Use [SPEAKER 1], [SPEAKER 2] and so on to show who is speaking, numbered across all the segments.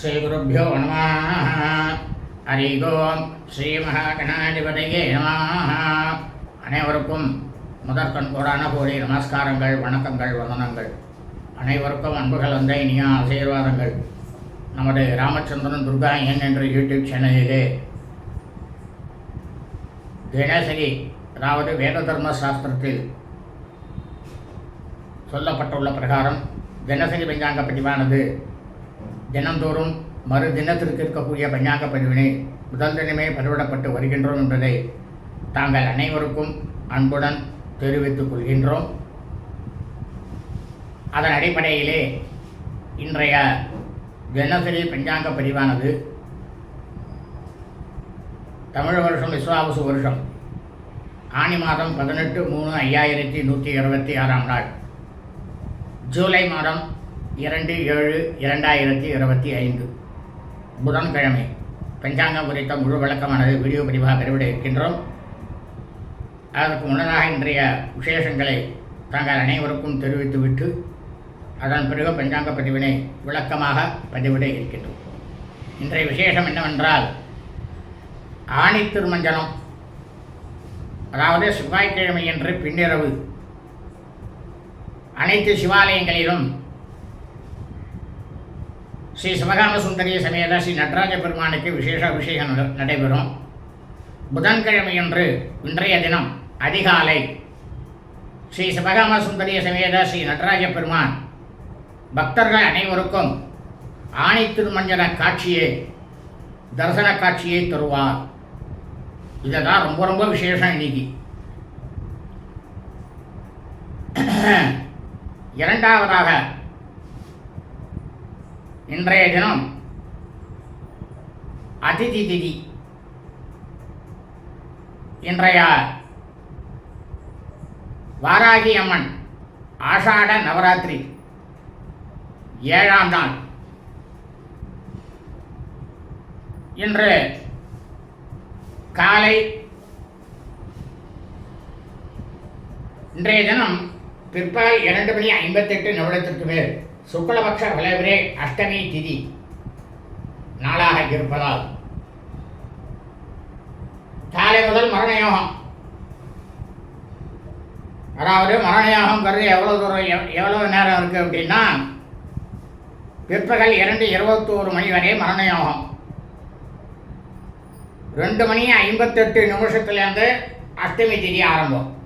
[SPEAKER 1] ஸ்ரீகுருப்போ நம. ஹரி ஓம். ஸ்ரீ மகாகணாதிபதியே நம. அனைவருக்கும் முதற்கண் கோடான கோடி நமஸ்காரங்கள் வணக்கங்கள் வந்தனங்கள். அனைவருக்கும் அன்புகள் வந்த இனிய ஆசீர்வாதங்கள். நமது ராமச்சந்திரன் துர்கா என் என்ற யூடியூப் சேனலிலே தினசரி அதாவது வேத தர்ம சாஸ்திரத்தில் சொல்லப்பட்டுள்ள பிரகாரம் தினசரி பஞ்சாங்க பதிவானது தினந்தோறும் மறு தினத்திற்கு இருக்கக்கூடிய பஞ்சாங்க பதிவினை முதல் தினமே பதிவிடப்பட்டு வருகின்றோம் என்பதை தாங்கள் அனைவருக்கும் அன்புடன் தெரிவித்துக் கொள்கின்றோம். அதன் அடிப்படையிலே இன்றைய தினசரி பஞ்சாங்க பதிவானது தமிழ் வருஷம் விஸ்வாவசு வருஷம் ஆனி மாதம் பதினெட்டு மூணு ஐயாயிரத்தி நூற்றி இருபத்தி ஆறாம் நாள். ஜூலை மாதம் இரண்டு ஏழு இரண்டாயிரத்தி இருபத்தி ஐந்து. புதன்கிழமை பஞ்சாங்கம் குறித்த முழு விளக்கமானது வீடியோ பதிவாக பெறவிட இருக்கின்றோம். அதற்கு முன்னதாக இன்றைய விசேஷங்களை தாங்கள் அனைவருக்கும் தெரிவித்துவிட்டு அதன் பிறகு பஞ்சாங்க பதிவினை விளக்கமாக பதிவிட இருக்கின்றோம். இன்றைய விசேஷம் என்னவென்றால் ஆணி திருமஞ்சனம் அதாவது செவ்வாய்க்கிழமை என்று பின்னிரவு. அனைத்து சிவாலயங்களிலும் ஸ்ரீ சிவகாம சுந்தரிய சமேத ஸ்ரீ நடராஜ பெருமானுக்கு விசேஷ அபிஷேகம் நடைபெறும். புதன்கிழமையன்று இன்றைய தினம் அதிகாலை ஸ்ரீ சிவகாம சுந்தரிய சமேத ஸ்ரீ நடராஜ பெருமான் பக்தர்கள் அனைவருக்கும் ஆணை திருமஞ்சன காட்சியை தரிசன காட்சியை தருவார். இதுதான் ரொம்ப ரொம்ப விசேஷம் இன்னைக்கு. இரண்டாவதாக இன்றைய தினம் அதிதி திதி. இன்றைய வாராகி அம்மன் ஆஷாட நவராத்திரி ஏழாம் நாள். இன்று காலை இன்றைய தினம் பிற்பால் இரண்டு மணி ஐம்பத்தெட்டு நிமிடத்திற்கு மேல். சுக்லபக்ஷ விளைவரே அஷ்டமி திதி நாளாக இருப்பதால். காலை முதல் மரணயோகம். அதாவது மரணயோகங்கிறது எவ்வளோ தூரம் எவ்- எவ்வளவு நேரம் இருக்குது அப்படின்னா பிற்பகல் இரண்டு இருபத்தோரு மணி வரை மரணயோகம். ரெண்டு மணி ஐம்பத்தெட்டு நிமிஷத்துலேருந்து அஷ்டமி திதி ஆரம்பம்.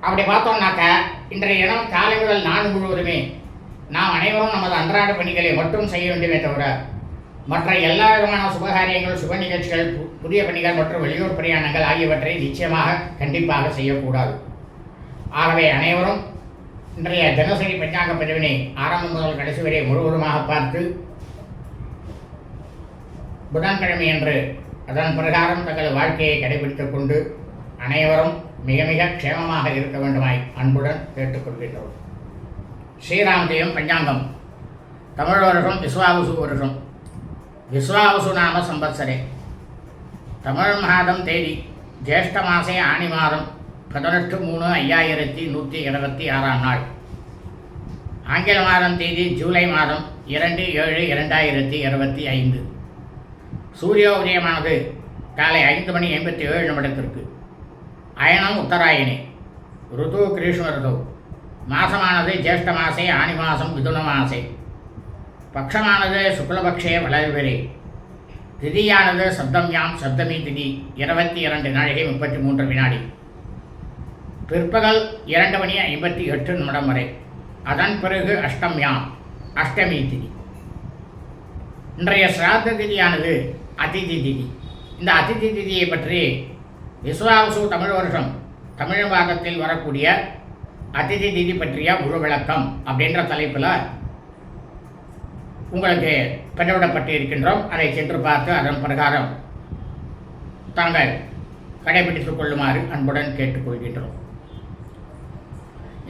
[SPEAKER 1] அப்படி பார்த்தோம்னாக்க இன்றைய இனம் காலை முதல் நான் முழுவதுமே நாம் அனைவரும் நமது அன்றாட பணிகளை மட்டும் செய்ய வேண்டுமே தவிர மற்ற எல்லா விதமான சுபகாரியங்கள் சுப நிகழ்ச்சிகள் பு- புதிய பணிகள் மற்றும் வெளியூர் பிரயாணங்கள் ஆகியவற்றை நிச்சயமாக கண்டிப்பாக செய்யக்கூடாது. ஆகவே அனைவரும் இன்றைய தினசரி பஞ்சாங்க பதிவினை ஆரம்பம் முதல் கடைசி வரை முழுவதுமாக பார்த்து புதன்கிழமை என்று அதன் பிரகாரம் தங்கள் வாழ்க்கையை கடைபிடித்துக் கொண்டு அனைவரும் மிக மிக க்ஷேமமாக இருக்க வேண்டுமாய் அன்புடன் கேட்டுக்கொள்கின்றோம். ஸ்ரீராமதேயம் பஞ்சாங்கம். தமிழ் வருஷம் விஸ்வாவசு வருஷம். விஸ்வாவசு நாம சம்பத்சரே. தமிழ் மாதம் தேதி ஜேஷ்ட மாசே ஆணி மாதம் பதினெட்டு மூணு ஐயாயிரத்தி நூற்றி இருபத்தி ஆறாம் நாள். ஆங்கில மாதம் தேதி ஜூலை மாதம் இரண்டு ஏழு இரண்டாயிரத்தி இருபத்தி ஐந்து. சூரிய உதயமானது காலை ஐந்து மணி எண்பத்தி ஏழு நிமிடத்திற்கு. அயனம் உத்தராயணி. ருது கிரீஷ்ம ருது. மாசமானது ஜேஷ்ட மாசே ஆனி மாசம் மிதுன மாசே. பக்ஷமானது சுக்லபக்ஷே வளர்வெறி திதியானது சப்தம்யாம் சப்தமி திதி இருபத்தி இரண்டு நாழிகை முப்பத்தி மூன்று வினாடி. பிற்பகல் இரண்டு மணி ஐம்பத்தி எட்டு நிமிடம் வரை. அதன் பிறகு அஷ்டம்யாம் அஷ்டமி திதி. இன்றைய சிராத்த திதியானது அதிதி திதி. இந்த அதிதி திதியை பற்றி விஸ்வாவசு தமிழ் வருஷம். தமிழ் மாதத்தில் வரக்கூடிய அதிதி திதி பற்றிய முழு விளக்கம் அப்படின்ற தலைப்பில் உங்களுக்கு பெற்றுவிடப்பட்டு இருக்கின்றோம் அதை சென்று பார்த்து அதன் பிரகாரம் தாங்கள் கடைபிடித்துக் கொள்ளுமாறு அன்புடன் கேட்டுக்கொள்கின்றோம்.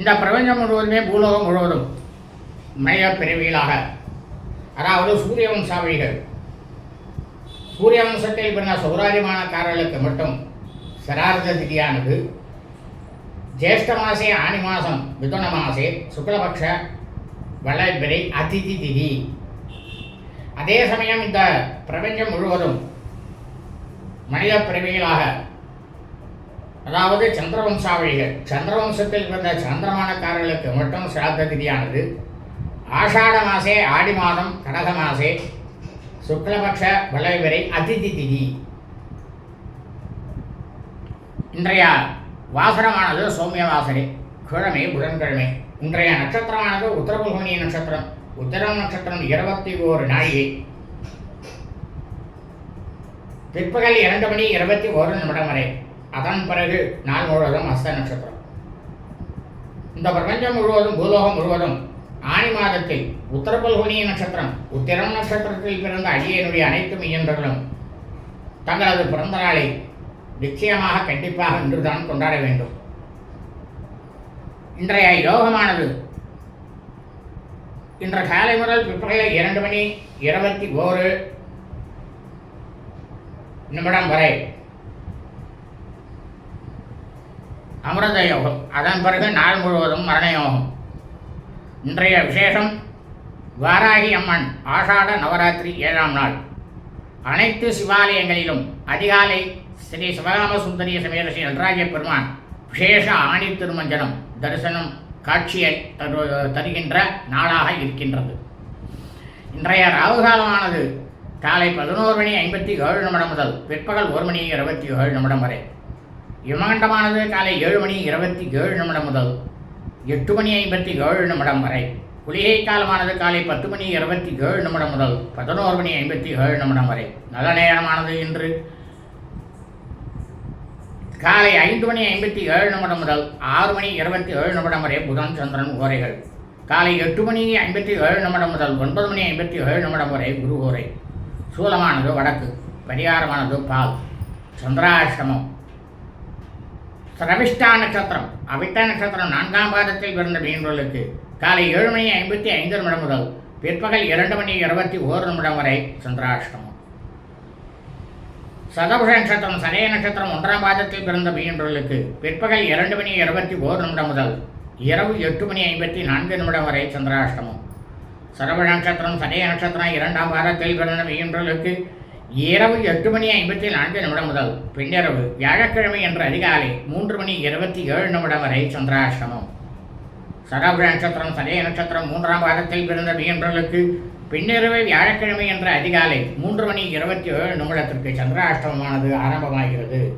[SPEAKER 1] இந்த பிரபஞ்சம் முழுவதுமே பூலோகம் முழுவதும் மனித பிறவிகளாக அதாவது சூரிய வம்சாவளிகள். சூரிய வம்சத்தில் பிறந்த சௌராஜமானக்காரர்களுக்கு மட்டும் சரார்த்த திதியானது ஜேஷ்ட மாசே ஆணி மாதம் மிதுன மாசே சுக்லபக்ஷ வளர்பிறை அதிதி திதி அதே சமயம் இந்த பிரபஞ்சம் முழுவதும் மனித பிறவிகளாக அதாவது சந்திரவம்சாவளிகள் சந்திரவம்சத்தில் பிறந்த சந்திரமானக்காரர்களுக்கு மட்டும் சிராத்த திதியானது ஆஷாட மாசே ஆடி மாதம் கடக மாசே சுக்லபக்ஷ வளவிரை அதிதி திதி இன்றைய வாசனமானது சௌமிய வாசனை கிழமை புதன்கிழமை. இன்றைய நட்சத்திரமானது உத்தரபுல்கோணி நட்சத்திரம். உத்தரம் நட்சத்திரம் இருபத்தி ஓரு நாழிகை. பிற்பகல் இரண்டு மணி இருபத்தி ஒரு நிமிடம் வரை. அதன் பிறகு நாள் முழுவதும் அஸ்த நட்சத்திரம். இந்த பிரபஞ்சம் முழுவதும் பூலோகம் முழுவதும் ஆணி மாதத்தில் உத்தரபல்குனி நட்சத்திரம் உத்திரம் நட்சத்திரத்தில் பிறந்த அடியனுடைய அனைத்து மையன்களும் தங்களது பிறந்த நாளை நிச்சயமாக கண்டிப்பாக இன்றுதான் கொண்டாட வேண்டும். இன்றைய யோகமானது இன்று காலை முதல் பிற்பகல் இரண்டு மணி இருபத்தி ஓரு நிமிடம் வரை அமிர்த யோகம் அதன் பிறகு நாள் முழுவதும் மரண யோகம். இன்றைய விசேஷம் வாராகி அம்மன் ஆஷாட நவராத்திரி ஏழாம் நாள். அனைத்து சிவாலயங்களிலும் அதிகாலை ஸ்ரீ சிவகாம சுந்தரிய சமேத ஸ்ரீ நடராஜ பெருமான். விசேஷ ஆணி திருமஞ்சனம் தரிசனம் காட்சியை தரு தருகின்ற நாளாக இருக்கின்றது. இன்றைய ராகுகாலமானது காலை பதினோரு மணி ஐம்பத்தி ஏழு நிமிடம் முதல் பிற்பகல் ஒரு மணி இருபத்தி ஏழு நிமிடம் வரை. யமகண்டமானது காலை ஏழு மணி இருபத்தி ஏழு நிமிடம் முதல் எட்டு மணி ஐம்பத்தி ஏழு நிமிடம் வரை. குளிகை காலமானது காலை பத்து மணி இருபத்தி ஏழு நிமிடம் முதல் பதினோரு மணி ஐம்பத்தி ஏழு நிமிடம் வரை. நல்ல நேரமானது இன்று. காலை ஐந்து மணி ஐம்பத்தி ஏழு நிமிடம் முதல் ஆறு மணி இருபத்தி ஏழு நிமிடம் வரை புதன் சந்திரன் ஓரைகள். காலை எட்டு மணி ஐம்பத்தி ஏழு நிமிடம் முதல் ஒன்பது மணி ஐம்பத்தி ஏழு நிமிடம் வரை குரு ஓரை. சூலமானது வடக்கு பரிகாரமானது பால். சந்திராஷ்டமம். சிரவிஷ்டா நட்சத்திரம். அவிட்ட நட்சத்திரம் நான்காம் பாதத்தில் பிறந்த மீன்களுக்கு காலை ஏழு மணி ஐம்பத்தி ஐந்து நிமிடம் முதல் பிற்பகல் இரண்டு மணி இருபத்தி ஓரு நிமிடம் வரை சந்திராஷ்டமம். சதபுஷ நட்சத்திரம் சதய நட்சத்திரம் ஒன்றாம் பாதத்தில் பிறந்த மீனவர்களுக்கு பிற்பகல் இரண்டு மணி இருபத்தி ஓரு நிமிடம் முதல் இரவு எட்டு மணி ஐம்பத்தி நான்கு நிமிடம் வரை சந்திராஷ்டமம். சரப நட்சத்திரம் சதய நட்சத்திரம் இரண்டாம் பாதத்தில் பிறந்த மீனவர்களுக்கு இரவு எட்டு மணி ஐம்பத்தி நான்கு நிமிடம் முதல் பின்னிரவு வியாழக்கிழமை என்ற அதிகாலை மூன்று மணி இருபத்தி ஏழு நிமிடம் வரை சந்திராஷ்டமம். சதாபுர நட்சத்திரம் சதய நட்சத்திரம் மூன்றாம் பாதத்தில் பிறந்த பிஎன்பர்களுக்கு பின்னிரவு வியாழக்கிழமை என்ற அதிகாலை மூன்று மணி இருபத்தி ஏழு நிமிடத்திற்கு சந்திராஷ்டமமானது ஆரம்பமாகிறது.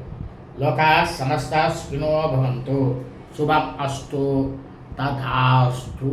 [SPEAKER 1] லோகா சமஸ்தா ஸ்பினோ பவந்து. சுபம் அஸ்து. ததாஸ்து.